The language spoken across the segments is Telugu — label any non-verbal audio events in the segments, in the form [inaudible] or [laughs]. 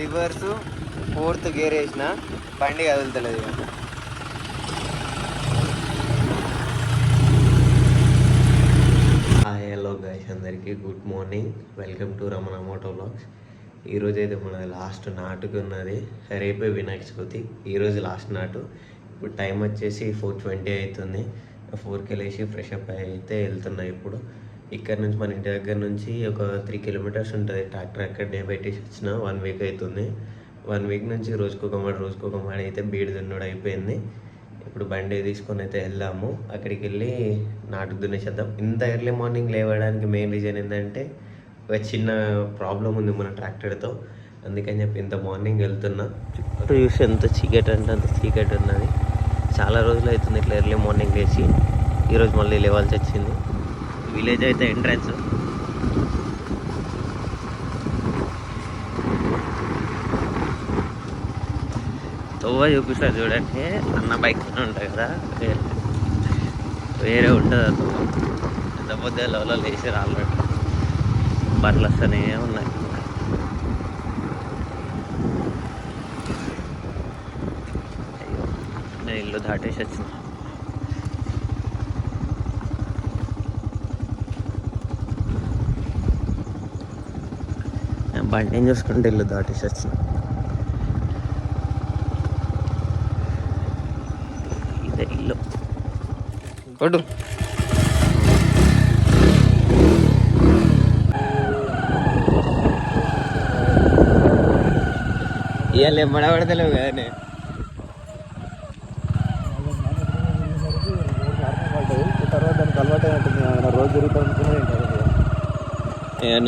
రివర్స్ ఫోర్త్ గేర్ వేసిన బండి కదులుతలేదు హాయ్ హలో గైస్ అందరికీ good morning. Welcome to Ramana moto vlogs ఈరోజు అయితే మన లాస్ట్ నాటుకు ఉన్నది. రేపే వినాయక చవితి. ఈరోజు లాస్ట్ నాటు. ఇప్పుడు టైం వచ్చేసి ఫోర్ ట్వంటీ అవుతుంది. ఫోర్కి వెళ్ళేసి ఫ్రెష్ అప్ అయితే వెళ్తున్నాయి ఇప్పుడు. ఇక్కడ నుంచి మన ఇంటి దగ్గర నుంచి ఒక త్రీ కిలోమీటర్స్ ఉంటుంది. ట్రాక్టర్ అక్కడనే పెట్టేసి వచ్చిన వన్ వీక్ అవుతుంది వన్ వీక్ నుంచి రోజుకొక మాట రోజుకొక మాట అయితే బీడు దున్నుడు అయిపోయింది. ఇప్పుడు బండి తీసుకొని అయితే వెళ్ళాము. అక్కడికి వెళ్ళి నాటు దున్నేసేద్దాం. ఇంత ఎర్లీ మార్నింగ్ లేవడానికి మెయిన్ రీజన్ ఏంటంటే ఒక చిన్న ప్రాబ్లం ఉంది మన ట్రాక్టర్తో. అందుకని చెప్పి ఇంత మార్నింగ్ వెళ్తున్నా. చుట్టూ చూసి ఎంత చీకటి అంటే అంత చీకటి ఉన్నది. చాలా రోజులు అవుతుంది ఇట్లా ఎర్లీ మార్నింగ్ లేచి. ఈరోజు మళ్ళీ లేవాల్సి వచ్చింది. విలేజ్ అయితే ఎంట్రన్స్. తవ్వ చూపిస్తారు చూడండి. అన్న బైక్ ఉంటాయి కదా. వేరే వేరే ఉంటుంది ఆ తవ్వ ఎంత పొద్దు లెవెల్లో లేచి రాళ్ళు బట్టలు వస్తూనే ఉన్నాయి. ఇల్లు దాటేసి వచ్చింది బండి ఏం చూసుకుంటే ఇల్లు దాటేసి వచ్చిన. ఇదే ఇల్లు. కొడు ఇవాళ ఎమ్మడబడతలేవు కదా నేను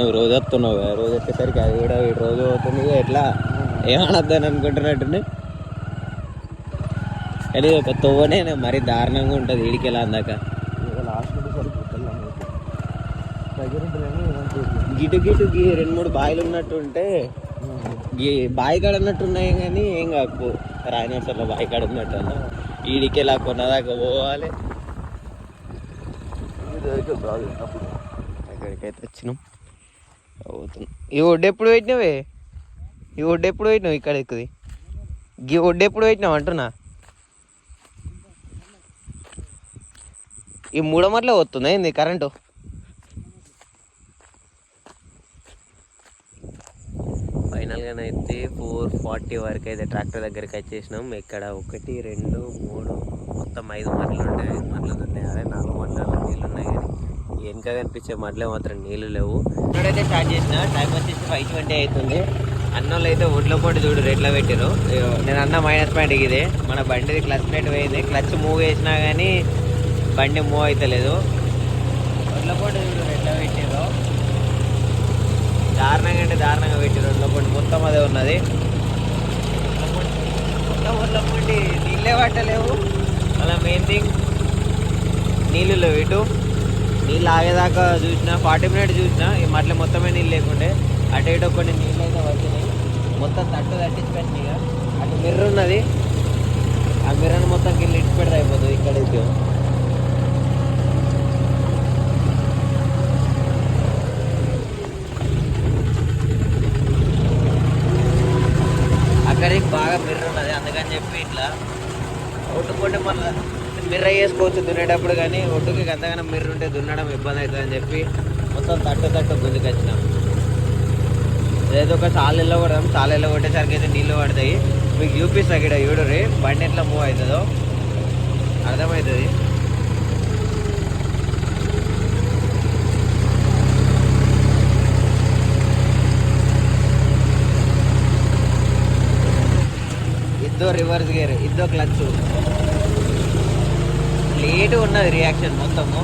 నువ్వు రోజు వస్తున్నావు రోజు వచ్చేసరికి అది కూడా వీడు రోజు అవుతుంది. ఎట్లా? ఏమనొద్దని అనుకుంటున్నట్టు కానీ ఒక తొవ్వనే మరీ దారుణంగా ఉంటుంది వీడికి ఎలా అందాక. గిటు గిటు గి రెండు మూడు బాయిలు ఉన్నట్టు ఉంటే గీ బావి కాడ ఉన్నట్టు ఉన్నాయి కానీ ఏం కాకు. రాయనర్సర్లో బావి కాడ ఉన్నట్టు అన్న వీడికి ఎలా కొన్నదాకా పోవాలి? ఎక్కడికైతే వచ్చినాం. ఈ ఒడ్డు ఎప్పుడు పెట్టినావే ఈ ఒడ్డు ఎప్పుడు పెట్టినావు ఇక్కడ ఎక్కుది ఈ ఒడ్డు ఎప్పుడు పెట్టినావు అంటున్నా? ఈ మూడమట్లే వస్తుందా ఏంది కరెంటు? ఫైనల్గా అయితే ఫోర్ ఫార్టీ వరకు అయితే ట్రాక్టర్ దగ్గరికి వచ్చేసినాం. ఇక్కడ ఒకటి రెండు మూడు మొత్తం ఐదు మరలు ఉంటాయి ఐదు మరలు ఉంటాయి అదే నాలుగు మట్ల నీళ్ళు ఉన్నాయి కానీ వెనక కనిపించే మట్లే మాత్రం నీళ్ళు లేవు. ఇప్పుడైతే స్టార్ట్ చేసిన టైం వచ్చేసి ఫైవ్ ట్వంటీ అవుతుంది. అన్నోళ్ళు అయితే ఒడ్ల పొట్టి చూడు రేట్లో పెట్టారు నేను అన్న మైనస్ పాయింట్ ఇదే మన బండిది క్లచ్ ప్లేట్ పోయింది. క్లచ్ మూవ్ చేసినా కానీ బండి మూవ్ అవుతలేదు ఒడ్ల పొట్టి చూడు రేట్లో పెట్టారు దారుణంగా అంటే దారుణంగా పెట్టారు రెండు పొండి మొత్తం అదే ఉన్నది. మొత్తం ఊర్లో పొండి నీళ్ళే పట్టలేవు. అలా మెయిన్ థింగ్ నీళ్ళు లేవు. ఇటు నీళ్ళు ఆగేదాకా చూసిన ఫార్టీ మినిట్స్ చూసిన మట్ల మొత్తమే నీళ్ళు లేకుండే అటు ఇటు కొన్ని నీళ్ళు అయితే వచ్చినాయి మొత్తం తట్టు తట్టించిపెట్టినాయి ఇక. అటు మిర్ర ఉన్నది ఆ మిర్రని మొత్తం కింద ఇటు అయిపోతుంది ఇక్కడ అక్కడికి బాగా మిర్ర ఉన్నది అందుకని చెప్పి ఇట్లా ఒట్టుకుంటే మళ్ళీ చేసుకోవచ్చు దున్నేటప్పుడు కానీ ఒడ్డుకి అంతగానో మీరు ఉంటే దున్నడం ఇబ్బంది అవుతుంది అని చెప్పి మొత్తం తట్టు తట్టు గుంజుకొచ్చినాం. ఏదో ఒక సాలెల్లో కొడదాం సాలెల్లో కొట్టేసరికి అయితే నీళ్ళు పడతాయి. మీకు చూపిస్తా ఇక్కడ చూడరి బండి ఎట్లా మూవ్ అవుతుందో. అర్థమవుతుంది? ఇద్దో రివర్స్ గేర్ ఇద్దో క్లచ్ లేట్ ఉన్నది రియాక్షన్ మొత్తము.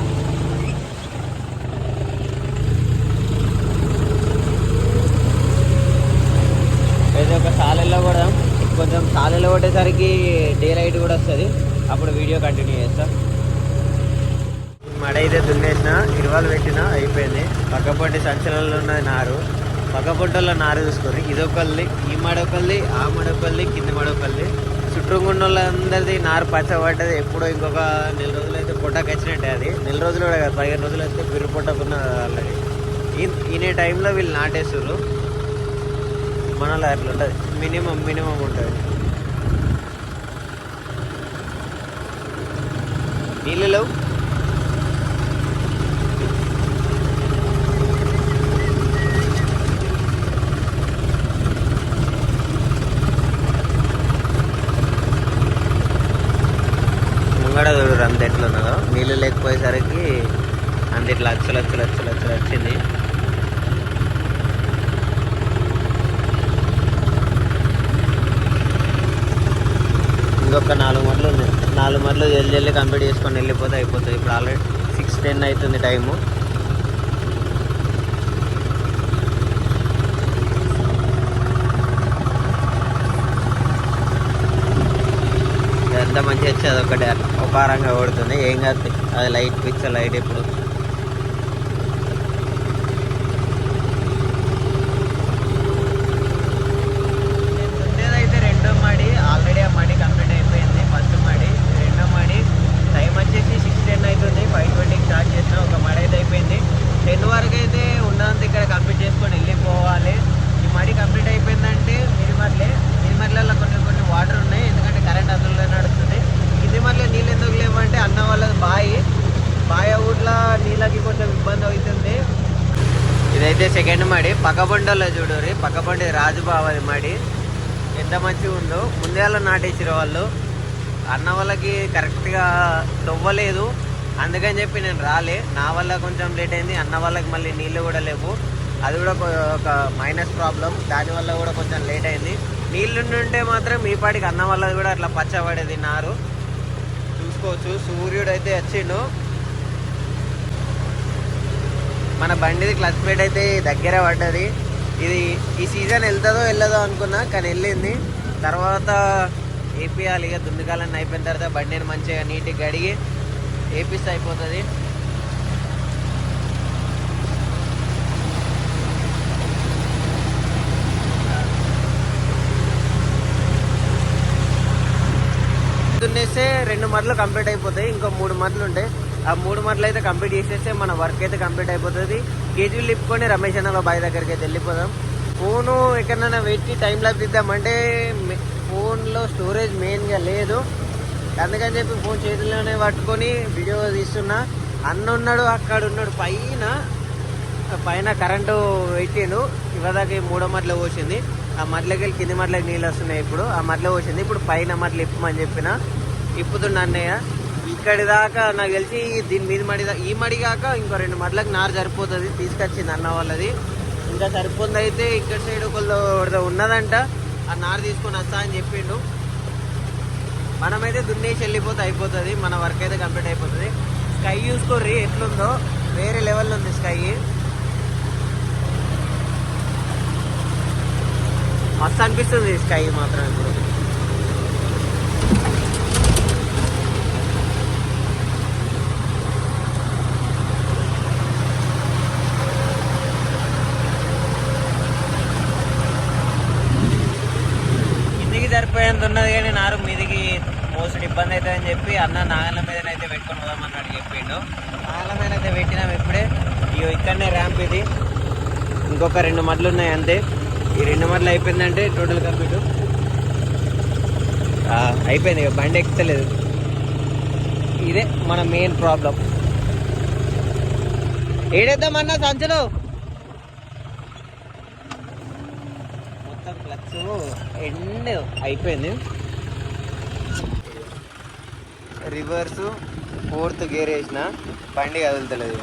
ఏదో ఒక సాలెల్లో కూడా కొంచెం సాలెల్లో కొట్టేసరికి డే లైట్ కూడా వస్తుంది. అప్పుడు వీడియో కంటిన్యూ చేస్తా. మడ అయితే దున్నేసిన ఇరువాలు పెట్టిన అయిపోయింది. పక్కపొంటి సంచలలో ఉన్నది నారు. పక్కపొట్టల్లో నారు చూసుకొని ఇదొకళ్ళి ఈ మడొకళ్ళి ఆ మడొకళ్ళి కింది చుట్టూ ఉన్న వాళ్ళందరిది నారు పచ్చబడ్డది. ఎప్పుడో ఇంకొక నెల రోజులు అయితే పొట్టకు వచ్చినట్టే అది. నెల రోజులు కూడా కాదు పదిహేను రోజులు అయితే బిర్రు పొట్టకున్న వాళ్ళది. ఈ టైంలో వీళ్ళు నాటేస్తారు మనలో అట్లా ఉంటుంది. మినిమం మినిమం ఉంటుంది. నీళ్ళు లేవు ముంగడ చూడు అంత ఎట్లా ఉన్నదో నీళ్ళు లేకపోయేసరికి అంత ఇట్లా లచ్చలు లచ్చలు లచ్చలు లచ్చలు వచ్చింది ఇంకొక నాలుగు మట్లు ఉంది నాలుగు మట్లు జల్దీ కంప్లీట్ చేసుకొని వెళ్ళిపోతే అయిపోతుంది. ఇప్పుడు ఆల్రెడీ సిక్స్ టెన్ అవుతుంది టైము. ఎంత మంచిగా వచ్చేది ఒకటే అపారంగా ఓడుతుంది ఏం కాదు. అది లైట్ పిక్చర్ లైట్ ఇప్పుడు అయితే రెండో మడి ఆల్రెడీ ఆ మడి కంప్లీట్ అయిపోయింది ఫస్ట్ మడి రెండో మడి టైం వచ్చేసి సిక్స్ టెన్ అవుతుంది ఫైవ్ ట్వంటీకి స్టార్ట్ చేసిన ఒక మడి అయితే అయిపోయింది టెన్ వరకు అయితే ఉన్నంత ఇక్కడ కంప్లీట్ చేసుకొని వెళ్ళిపోవాలి ఈ మడి కంప్లీట్ అయిపోయిందంటే మిరిమర్లే మిరిమర్లలో కొన్ని కొన్ని వాటర్ ఉన్నాయి ఎందుకంటే కరెంట్ అందులో నడుస్తుంది ఇది మళ్ళీ నీళ్ళు ఎందుకు లేవంటే అన్న వాళ్ళది బాయి బాయ ఊర్లో నీళ్ళకి కొంచెం ఇబ్బంది అవుతుంది సెకండ్ మడి పక్కబండలో చూడరి పక్కబండి రాజుబావది మడి. ఎంత మంచిగా ఉందో. ముందేళ్ళ నాటేసారు వాళ్ళు. అన్న వాళ్ళకి కరెక్ట్గా తవ్వలేదు. అందుకని చెప్పి నేను రాలే. నా వల్ల కొంచెం లేట్ అయింది. అన్న వాళ్ళకి మళ్ళీ నీళ్ళు కూడా లేవు. అది కూడా ఒక- మైనస్ ప్రాబ్లం దానివల్ల కూడా కొంచెం లేట్ అయింది. నీళ్ళు ఉంటే మాత్రం మీ పాటికి అన్న వాళ్ళది కూడా అట్లా పచ్చబడేది నారు చూసుకోవచ్చు. సూర్యుడు అయితే వచ్చిండు. మన బండిది క్లచ్ ప్లేట్ అయితే దగ్గర పడ్డది. ఇది ఈ సీజన్ వెళ్తుందో వెళ్ళదో అనుకున్నా కానీ వెళ్ళింది. తర్వాత వేపియాలి ఇక దుందుకాలన్నీ అయిపోయిన తర్వాత బండిని మంచిగా నీట్గా కడిగి వేపిస్తే అయిపోతుంది. దున్నేస్తే రెండు మట్లు కంప్లీట్ అయిపోతాయి ఇంకో మూడు మట్లు ఉంటాయి ఆ మూడు మట్లు అయితే కంప్లీట్ చేసేస్తే మన వర్క్ అయితే కంప్లీట్ అయిపోతుంది. కేజీలు తిప్పుకొని రమేష్ అన్న బాయ్ దగ్గరికి అయితే వెళ్ళిపోదాం. ఫోను ఎక్కడైనా పెట్టి టైం లభిద్దాం అంటే ఫోన్లో స్టోరేజ్ మెయిన్గా లేదు. అందుకని చెప్పి ఫోన్ చేతిలోనే పట్టుకొని వీడియో తీస్తున్నా. అన్న ఉన్నాడు అక్కడ ఉన్నాడు పైన పైన కరెంటు పెట్టిండు. ఇవ్వదాకా మూడో మట్ల పోసింది. ఆ మట్లకి వెళ్ళి కింది మట్లకి నీళ్ళు వస్తున్నాయి ఇప్పుడు. ఆ మట్ల పోసింది. ఇప్పుడు పైన మట్ల ఇప్పమని చెప్పిన. ఇప్పుతున్నా అన్నయ్య. ఇక్కడి దాకా నాకు తెలిసి దీని మీద మడి ఈ మడి కాక ఇంకో రెండు మడలకు నారు సరిపోతుంది. తీసుకొచ్చింది అన్న వాళ్ళది. ఇంకా సరిపోతుంది అయితే ఇక్కడ సైడ్ ఒకళ్ళు ఉన్నదంట. ఆ నారు తీసుకొని వస్తా అని చెప్పిండు. మనమైతే దున్నేసి వెళ్ళిపోతే అయిపోతుంది. మన వర్క్ అయితే కంప్లీట్ అయిపోతుంది. స్కై చూసుకోర్రి ఎట్లుందో. వేరే లెవెల్లో ఉంది స్కై మస్తు అనిపిస్తుంది స్కై మాత్రం ఇప్పుడు కిందికి సరిపోయేంత ఉన్నది కానీ నారు మీదికి మోసుడు ఇబ్బంది అవుతుందని చెప్పి అన్న నాగల మీదనైతే పెట్టుకొని పోదామన్నాడు చెప్పిండు. నాగల మీద అయితే పెట్టినాం ఇప్పుడే. ఇగో ఇక్కడనే ర్యాంప్ ఇది. ఇంకొక రెండు మడ్లు ఉన్నాయి అంతే. ఈ రెండు మడ్లు అయిపోయిందంటే టోటల్ కంప్లీట్ అయిపోయింది ఇక బండి ఎక్కుతలేదు. ఇదే మన మెయిన్ ప్రాబ్లం ఏడేద్దామన్నా సంచులు? మొత్తం క్లచ్ ఎండ్ అయిపోయింది. రివర్స్ ఫోర్త్ గేర్ వేసిన బండి కదులుతలేదు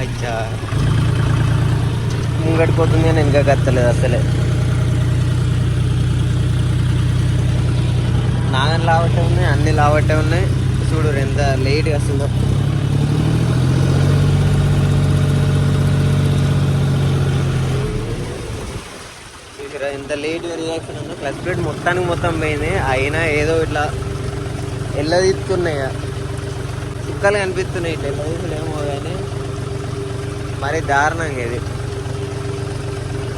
అచ్చా. ముంగడిపోతుంది అని ఇంకా కత్తలేదు అసలే. నాగన్ లావటే ఉన్నాయి అన్ని లావటే ఉన్నాయి. చూడు ఎంత లేట్గా వస్తుందో చూసిరా ఎంత లేట్ రియాక్షన్ ఉందో. క్లచ్ ప్లేట్ మొత్తానికి మొత్తం పోయింది. అయినా ఏదో ఇట్లా ఎల్లదిస్తున్నాయి చుక్కలు కనిపిస్తున్నాయి ఇట్లా. ఎల్లదీసులేమో కానీ మరి దారుణంగా ఇది.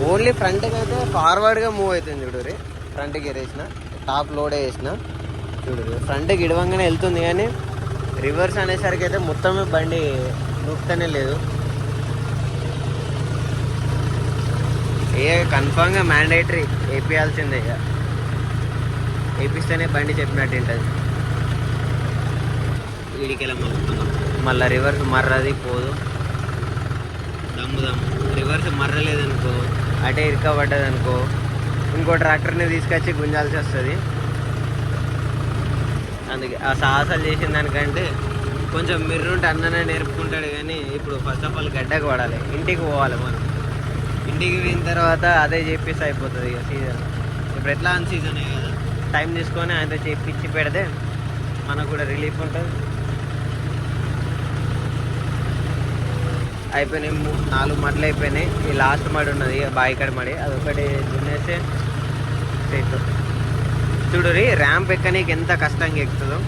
ఓన్లీ ఫ్రంట్కి అయితే ఫార్వర్డ్గా మూవ్ అవుతుంది చూడు ఫ్రంట్కి వేసిన టాప్ లోడే వేసిన చూడు ఫ్రంట్కి ఇడవంగానే వెళ్తుంది కానీ రివర్స్ అనేసరికి అయితే మొత్తమే బండి నూపుతూనే లేదు. ఏ కన్ఫామ్గా మ్యాండేటరీ వేపియాల్సిందే ఇక వేపిస్తేనే బండి చెప్పినట్టు ఉంటుంది. వీడికెళ్ళ మళ్ళీ రివర్స్ మర్రది పోదు. దమ్ము దమ్ము. రివర్స్ మర్రలేదనుకో అటే ఇరుకబడ్డదనుకో ఇంకో ట్రాక్టర్ని తీసుకొచ్చి గుంజాల్సి వస్తుంది. అందుకే ఆ సాహసాలు చేసిన దానికంటే కొంచెం మిర్రుంటే అన్ననే నేర్పుకుంటాడు కానీ ఇప్పుడు ఫస్ట్ ఆఫ్ ఆల్ గడ్డకు పడాలి. ఇంటికి పోవాలి మనం. ఇంటికి పోయిన తర్వాత అదే చెప్పేసి అయిపోతుంది ఇక సీజన్ ఇప్పుడు ఎట్లా అని సీజన్ కదా టైం తీసుకొని ఆయనతో చేపించి పెడితే మనకు కూడా రిలీఫ్ ఉంటుంది. అయిపోయినాయి నాలుగు మడలు అయిపోయినాయి. ఈ లాస్ట్ మడి ఉన్నది బాయికడ మడి. అది ఒకటి దున్నేస్తే చూడు రీ ర్యాంప్ ఎక్కనీకి ఎంత కష్టంగా ఎక్కుతుందో.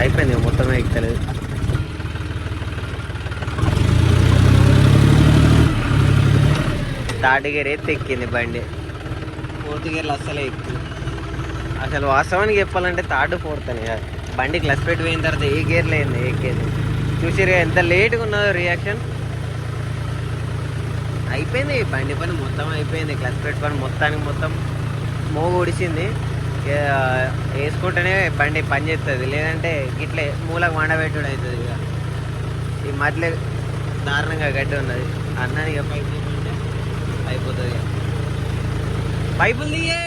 అయిపోయింది మొత్తమే ఎక్కుతలేదు థర్డ్ గేర్ అయితే ఎక్కింది బండి. ఫోర్త్ గేర్లు అస్సలే ఎక్కింది. అసలు వాస్తవానికి చెప్పాలంటే థర్డ్ ఫోర్త్ అని కాదు. బండి క్లచ్ పెట్టి పోయిన తర్వాత ఏ గేర్లో అయింది ఎక్కేది చూసిరు ఎంత లేట్గా ఉన్నదో రియాక్షన్ అయిపోయింది బండి పని మొత్తం అయిపోయింది. క్లచ్ పెట్టి పని మొత్తానికి మొత్తం మోగు ఒడిసింది. వేసుకుంటేనే బండి పని చేస్తుంది లేదంటే ఇట్లే మూలకు వండబెట్టుడు అవుతుంది ఇక ఈ మధ్యలో దారుణంగా గడ్డి ఉన్నది. అన్నది ఇక పైపు అయిపోతుంది ఇక పైపులు తీయే!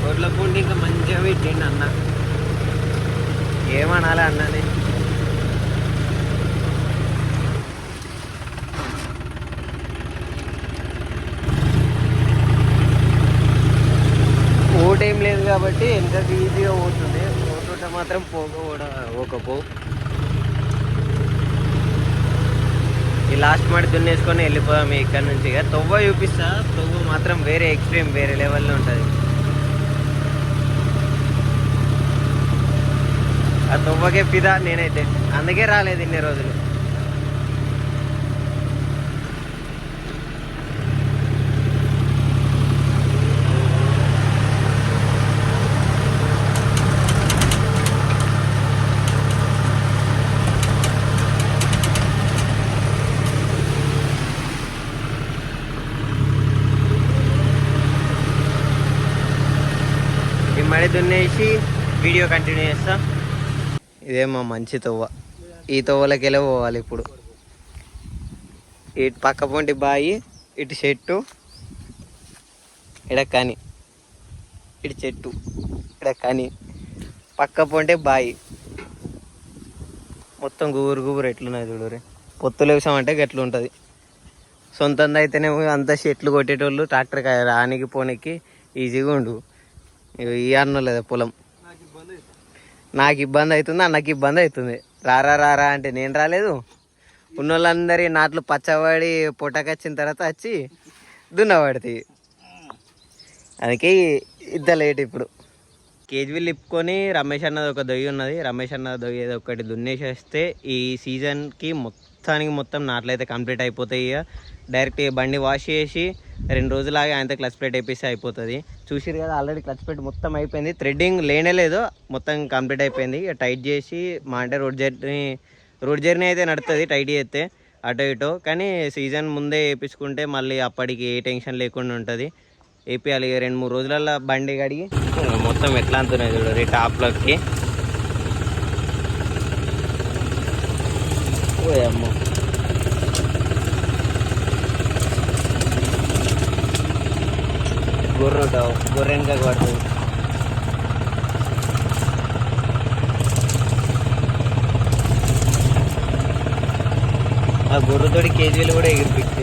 కోట్ల పూండి ఇంకా మంచిగా పెట్టిండు అన్న. ఏమనాలి రోడ్ ఏం లేదు కాబట్టి ఎంత ఈజీగా పోతుంది. పోతుంటే మాత్రం పోక కూడా ఈ లాస్ట్ మాట దున్నేసుకొని వెళ్ళిపోదాం ఇక్కడ నుంచి ఇక. తొవ్వ చూపిస్తా. తొవ్వ మాత్రం వేరే ఎక్స్ట్రీమ్ వేరే లెవెల్లో ఉంటుంది. ఆ తొవ్వకే పిదా నేనైతే. అందుకే రాలేదు ఇన్ని రోజులు ఈ మడి దున్నేసి వీడియో కంటిన్యూ చేస్తా. ఇదేమో మంచి తవ్వ. ఈ తవ్వలకి పోవాలి ఇప్పుడు? ఇటు పక్క పొంటి బాయి ఇటు చెట్టు ఇడ కని. ఇటు చెట్టు ఇడ కని. పక్క పొంటే బాయి. మొత్తం గుబురు గుబురు ఎట్లున్నాయి చూడరే పొత్తులు వేసామంటే గట్ల ఉంటుంది సొంతంగా అయితేనే అంత చెట్లు కొట్టేటోళ్ళు ట్రాక్టర్ రానికి పోనీకి ఈజీగా ఉండు. ఇగో ఈ అన్న లేదా పొలం. నాకు ఇబ్బంది అవుతుంది అన్నకి ఇబ్బంది అవుతుంది. రారా రారా అంటే నేను రాలేదు. ఉన్నోళ్ళందరి నాట్లు పచ్చబడి పొట్టకొచ్చిన తర్వాత వచ్చి దున్నబడుతుంది అందుకే ఇద్ద లేట్ ఇప్పుడు. కేజీలు ఇప్పుకొని రమేష్ అన్నది ఒక దొయ్యి ఉన్నది. రమేష్ అన్న దొయ్యి ఏదో ఒకటి దున్నేసేస్తే ఈ సీజన్కి మొత్తానికి మొత్తం నాట్లయితే కంప్లీట్ అయిపోతాయి ఇక. డైరెక్ట్ బండి వాష్ చేసి రెండు రోజులాగా ఆయనతో క్లచ్ ప్లేట్ వేపిస్తే అయిపోతుంది. చూసిరు కదా ఆల్రెడీ క్లచ్ ప్లేట్ మొత్తం అయిపోయింది. థ్రెడ్డింగ్ లేనే లేదు మొత్తం కంప్లీట్ అయిపోయింది. ఇక టైట్ చేసి మా అంటే రోడ్ జర్నీ రోడ్ జర్నీ అయితే నడుతుంది టైట్ చేస్తే అటో ఇటో. కానీ సీజన్ ముందే వేయించుకుంటే మళ్ళీ అప్పటికి ఏ టెన్షన్ లేకుండా ఉంటుంది. వేపియాలి ఇక రెండు మూడు రోజులలో బండి కడిగి మొత్తం ఎట్లా అంతున్నాయి చూడు టాప్లోకి ఓ గొర్రె గొర్రె వెనక పడుతుంది ఆ గొర్రెతోటి కేజీలు కూడా ఎగిరిపిచ్చి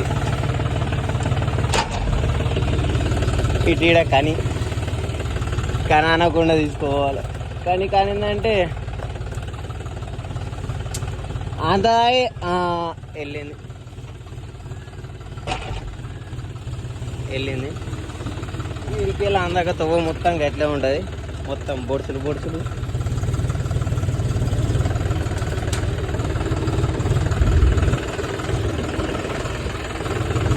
ఇటు ఈడ కని కని అనకుండా తీసుకోవాలి. కానీ కానీ ఏంటంటే అంత వెళ్ళింది. వెళ్ళింది. ఇరికేలా అందాక తవ్వ మొత్తం గట్లే ఉంటుంది. మొత్తం బొడుసులు బొడుసులు.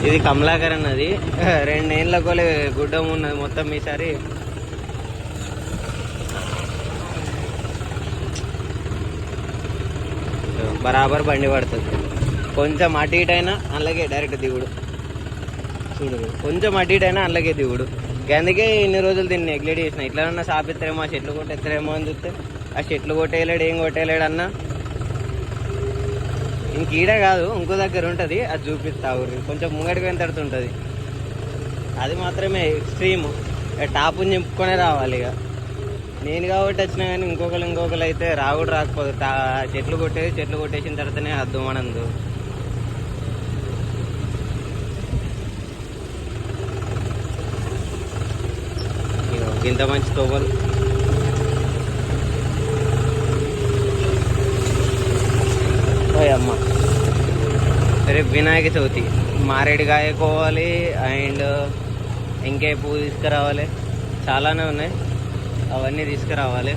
ఇది కమలాకర్ అన్నది. [laughs] రెండేళ్ళ గుడ్డం ఉన్నది మొత్తం ఈసారి. బరాబర్ బండి పడుతుంది. కొంచెం అటు ఇటైనా అయినా అలాగే డైరెక్ట్ దిగుడు. చూడు కొంచెం అటు ఇటైనా అయినా అలాగే దిగుడు. అందుకే ఇన్ని రోజులు దీన్ని నెగ్లెక్ట్ చేసిన. ఇట్లా సాపిస్తారేమో ఆ చెట్లు కొట్టేస్తారేమో అని చూస్తే ఆ చెట్లు కొట్టేయలేడు ఏం కొట్టేయలేడు అన్న ఇంక కాదు ఇంకో దగ్గర ఉంటుంది అది చూపిస్తా ఊరి కొంచెం ముంగడికి ఉంటుంది. అది మాత్రమే ఎక్స్ట్రీమ్ టాపుని నింపుకొనే రావాలి ఇక. నేను కాబట్టి వచ్చినా కానీ ఇంకొకరు ఇంకొకరు అయితే రావుడు రాకపోదు. టా చెట్లు కొట్టేది చెట్లు కొట్టేసిన తర్వాతనే అద్దు మనందు ఇంత మంచి తోబలు అమ్మ రేపు వినాయక చవితి. మారేడుకాయ కోవాలి అండ్ ఇంకే పువ్వు తీసుకురావాలి. చాలానే ఉన్నాయి. అవన్నీ తీసుకురావాలి.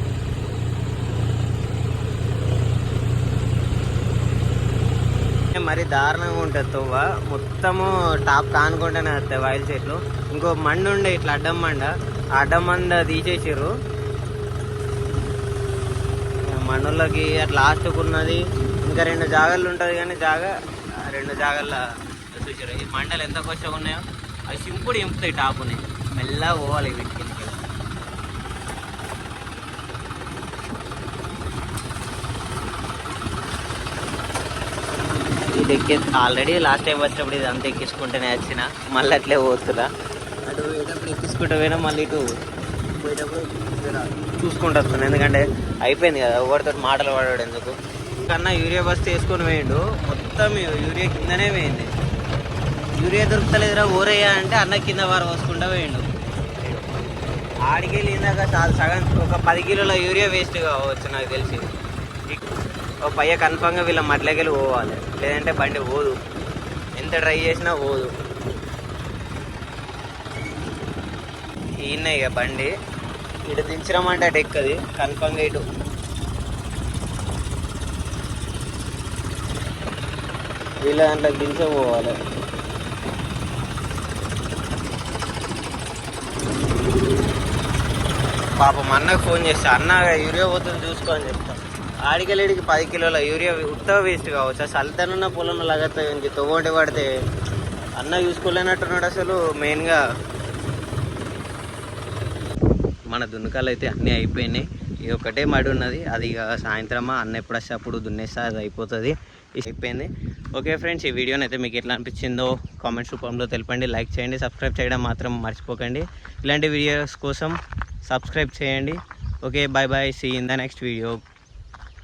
మరి దారుణంగా ఉంటుంది తువ్వ. మొత్తము టాప్ కానుకుంటేనే వస్తాయి వాయిల్ చెట్లు. ఇంకో మండు ఉండే ఇట్లా అడ్డం మండ. ఆ అడ్డం మంద తీసేసారు మండలకి అట్లా లాస్ట్కు ఉన్నది ఇంకా రెండు జాగాలు ఉంటుంది కానీ జాగా రెండు జాగాల చూసారు? ఈ మండలు ఎంత కొంచెం ఉన్నాయో? అవి సింపుడు ఇంపుతాయి టాపుని. మెల్లగా పోవాలి వీటికి ఇది ఎక్కి ఆల్రెడీ లాస్ట్ టైం వచ్చినప్పుడు ఇది అంతా ఎక్కించుకుంటేనే వచ్చిన. మళ్ళీ అట్లే పోతున్నా అటు పోయేటప్పుడు ఎక్కించుకుంటూ పోయినా మళ్ళీ ఇటు పోయేటప్పుడు చూసుకుంటూ వస్తున్నాను ఎందుకంటే అయిపోయింది కదా ఎవరితో మాటలు పడాడు ఎందుకు? కన్నా యూరియా బస్ వేసుకొని వేయండు మొత్తం యూరియా కిందనే వేయింది యూరియా దొరుకుతలేదురా ఊరయ్యా అంటే అన్న కింద వారు పోసుకుంటా వేయండు ఆడికి ఇందాక చాలా సగం ఒక పది కిలోల యూరియా వేస్ట్ కావచ్చు నాకు తెలిసి. ఒక పయ్య కన్ఫామ్గా వీళ్ళ మట్లకెళ్ళి పోవాలి. లేదంటే బండి పోదు. ఎంత ట్రై చేసినా పోదు. ఈయన ఇక బండి. ఇటు దించడమంటే అటు ఎక్కది కన్ఫామ్గా ఇటు వీళ్ళ దాంట్లో దించే పోవాలి. పాపం అన్నకు ఫోన్ చేస్తే అన్న యూరియా పోతుంది చూసుకో అని చెప్తా. ఆడికెళ్ళడికి పది కిలోల యూరియా ఉత్తవ వేస్ట్ కావచ్చు. అసలు సల్తనున్న పొలంలో లగత్తా ఇంక తొవ్వంటి పడితే అన్న చూసుకోలేనట్టున్నాడు అసలు మెయిన్గా. మన దున్నకాలు అయితే అన్నీ అయిపోయినాయి. ఇది ఒకటే మడి ఉన్నది. అది ఇక సాయంత్రమా అన్న ఎప్పుడు వస్తే అప్పుడు దున్నేస్తే అది అయిపోతుంది. అయిపోయింది. ఓకే ఫ్రెండ్స్ ఈ వీడియోని అయితే మీకు ఎట్లా అనిపించిందో కామెంట్స్ రూపంలో తెలపండి. లైక్ చేయండి సబ్స్క్రైబ్ చేయడం మాత్రం మర్చిపోకండి. ఇలాంటి వీడియోస్ కోసం సబ్స్క్రైబ్ చేయండి. Okay bye bye see in the next video